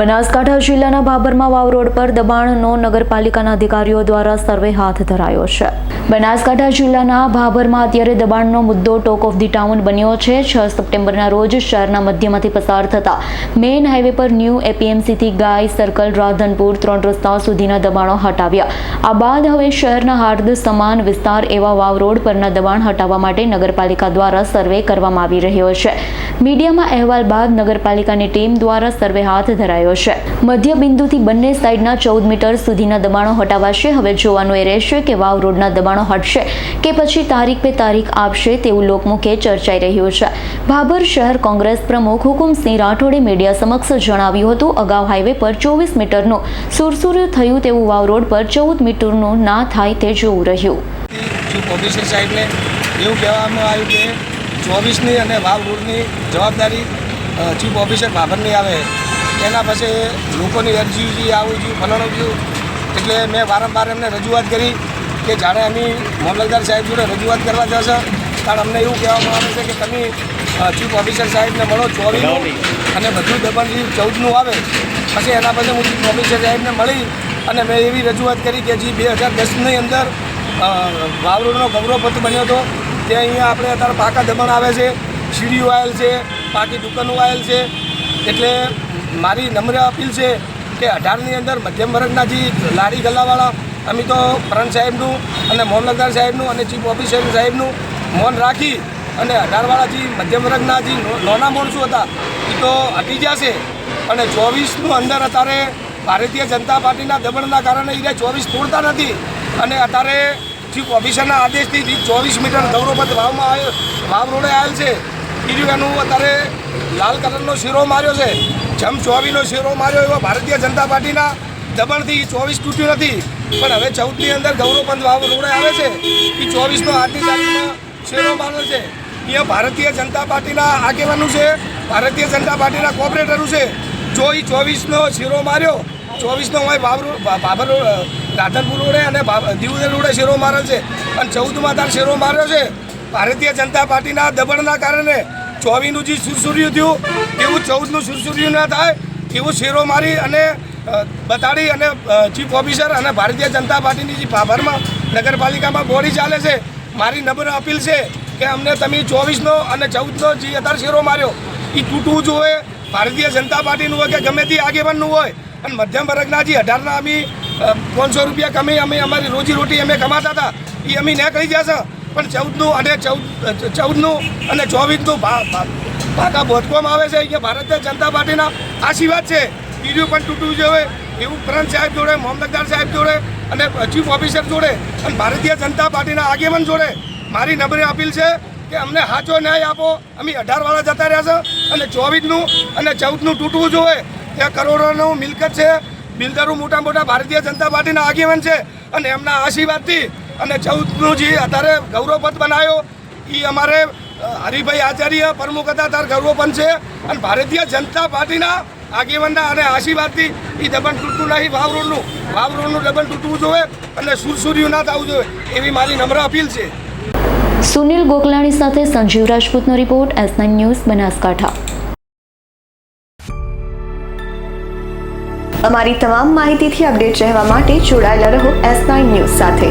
બનાસકાંઠા જિલ્લાના ભાભરમાં વાવ રોડ પર દબાણનો નગરપાલિકાના અધિકારીઓ દ્વારા સર્વે હાથ ધરાયો છે. બનાસકાંઠા જિલ્લાના ભાભરમાં અત્યારે દબાણનો મુદ્દો ટોક ઓફ ધી ટાઉન બન્યો છે. છ સપ્ટેમ્બરના રોજ શહેરના મધ્યમાંથી પસાર થતા મેઇન હાઈવે પર ન્યૂ એપીએમસીથી ગાય સર્કલ રાધનપુર ત્રણ રસ્તા સુધીના દબાણો હટાવ્યા. આ બાદ હવે શહેરના હાર્દ સમાન વિસ્તાર એવા વાવ રોડ પરના દબાણ હટાવવા માટે નગરપાલિકા દ્વારા સર્વે કરવામાં આવી રહ્યો છે. મીડિયામાં અહેવાલ બાદ નગરપાલિકાની ટીમ દ્વારા સર્વે હાથ ધરાયો છે. મધ્ય બિંદુથી બંને સાઈડના ચૌદ મીટર સુધીના દબાણો હટાવાશે. હવે જોવાનું એ રહેશે કે વાવ રોડના દબાણો હટશે કે પછી તારીખ પે તારીખ આપશે તેવું લોકમુખે ચર્ચાઈ રહ્યું છે. ભાભર શહેર કોંગ્રેસ પ્રમુખ હુકુમસિંહ રાઠોડે મીડિયા સમક્ષ જણાવ્યું હતું, અગાઉ હાઈવે પર ચોવીસ મીટરનું સુરસુર્યું થયું તેવું વાવ રોડ પર ચૌદ મીટરનું ના થાય તે જોવું રહ્યું. એવું કહેવામાં આવ્યું કે ચોવીસની અને વાવ રોડની જવાબદારી ચીફ ઓફિસર ભાભરની આવે. એના પછી લોકોની અરજી આવું થયું ફલાણું થયું. એટલે મેં વારંવાર એમને રજૂઆત કરી કે જાણે અમે મામલતદાર સાહેબ જોડે રજૂઆત કરવા જશે. ત્યારે અમને એવું કહેવામાં આવે છે કે તમે ચીફ ઓફિસર સાહેબને મળો ચોવીસનું અને બધું દબાણથી ચૌદનું આવે. પછી એના પછી હું ચીફ ઓફિસર સાહેબને મળી અને મેં એવી રજૂઆત કરી કે જે બે હજાર દસની અંદર વાવરોડનો ગૌરવપથ બન્યો હતો તે અહીંયા આપણે અત્યારે પાકા દમણ આવે છે સીડીઓ આવેલ છે પાકી દુકાનો આવેલ છે. એટલે મારી નમ્ર અપીલ છે કે અઢારની અંદર મધ્યમ વર્ગના જે લારી ગલ્લાવાળા, અમે તો પ્રણ સાહેબનું અને મોહનલદાર સાહેબનું અને ચીફ ઓફિસર સાહેબનું મૌન રાખી અને અઢારવાળા જે મધ્યમ વર્ગના જે નોના માણસો હતા, એ તો હટી જશે અને ચોવીસનું અંદર અત્યારે ભારતીય જનતા પાર્ટીના દમણના કારણે એ ચોવીસ તોડતા નથી. અને અત્યારે ચીફ ઓફિસરના આદેશથી ચોવીસ મીટર ગૌરવપથ વાવમાં આવ્યો વાવ રોડે આવેલ છે. બીજું એનું અત્યારે લાલ કલરનો શેરો માર્યો છે. જમ ચોવીનો શેરો માર્યો એવો ભારતીય જનતા પાર્ટીના દમણથી ચોવીસ તૂટ્યું નથી. પણ હવે ચૌદની અંદર ગૌરવપંથ વાવ રોડે આવે છે એ ચોવીસનો આઠની તારીખમાં શેરો માર્યો છે. અહીંયા ભારતીય જનતા પાર્ટીના આગેવાનું છે, ભારતીય જનતા પાર્ટીના કોર્પોરેટરો છે. જો એ ચોવીસનો શેરો માર્યો, ચોવીસનો હોય બાબર બાબર રાધનપુર રોડે અને દિવદે રોડે શેરો માર્યો છે. અને ચૌદમાં તાર શેરો માર્યો છે. ભારતીય જનતા પાર્ટીના દબણના કારણે ચોવીસનું જે સુરસુર્યું થયું, તેવું ચૌદનું સુરસુર્યું ના થાય, તેવું શેરો મારી અને બતાડી અને ચીફ ઓફિસર અને ભારતીય જનતા પાર્ટીની જે ભાભરમાં નગરપાલિકામાં બોડી ચાલે છે, મારી નમ્ર અપીલ છે કે અમને તમે ચોવીસનો અને ચૌદનો જે અત્યારે શેરો માર્યો એ તૂટવું જોઈએ, ભારતીય જનતા પાર્ટીનું હોય કે ગમે તે આગેવાનનું હોય, અને મધ્યમ વર્ગના જે અઢારના અમે પાંચસો રૂપિયા કમી અમે અમારી રોજી રોટી અમે કમાતા હતા એ અમે નીકળી જશે પણ ચૌદનું અને ચૌદ, ચૌદનું અને ચોવીસનું ભાગા ભોતકવામાં આવે છે. અહીંયા ભારતીય જનતા પાર્ટીના આશીર્વાદ છે. બીજું પણ તૂટવું જોઈએ. એવું પ્રંત સાહેબ જોડે મામલતદાર સાહેબ જોડે અને ચીફ ઓફિસર જોડે અને ભારતીય જનતા પાર્ટીના આગેવાન જોડે મારી નબરી અપીલ છે કે અમને સાચો ન્યાય આપો. અમે અઢારવાળા જતા રહ્યા છે અને ચોવીસનું અને ચૌદનું તૂટવું જોઈએ. ત્યાં કરોડોનું મિલકત છે. બિલ્ડરો મોટા મોટા ભારતીય જનતા પાર્ટીના આગેવાન છે અને એમના આશીર્વાદથી અને ચૌદનું જે અત્યારે ગૌરવપથ બનાવ્યો. એ અમારે હરિભાઈ આચાર્ય પ્રમુખ હતા, તાર ગૌરવપંથ છે. અને ભારતીય જનતા પાર્ટીના આગેવાનના અને આશીર્વાદથી એ દબણ તૂટતું નહીં. વાવ રોડનું વાવ રોડનું દબણ તૂટવું જોઈએ અને સુરસુર્યું ના થવું જોઈએ એવી મારી નમ્ર અપીલ છે. સુનિલ ગોકલાણી સાથે Sanjeev રાજપૂતનો report S nine news, Banaskantha. અમારી તમામ માહિતીથી અપડેટ રહેવા માટે જોડાયેલા રહો એસ નાઇન ન્યૂઝ સાથે.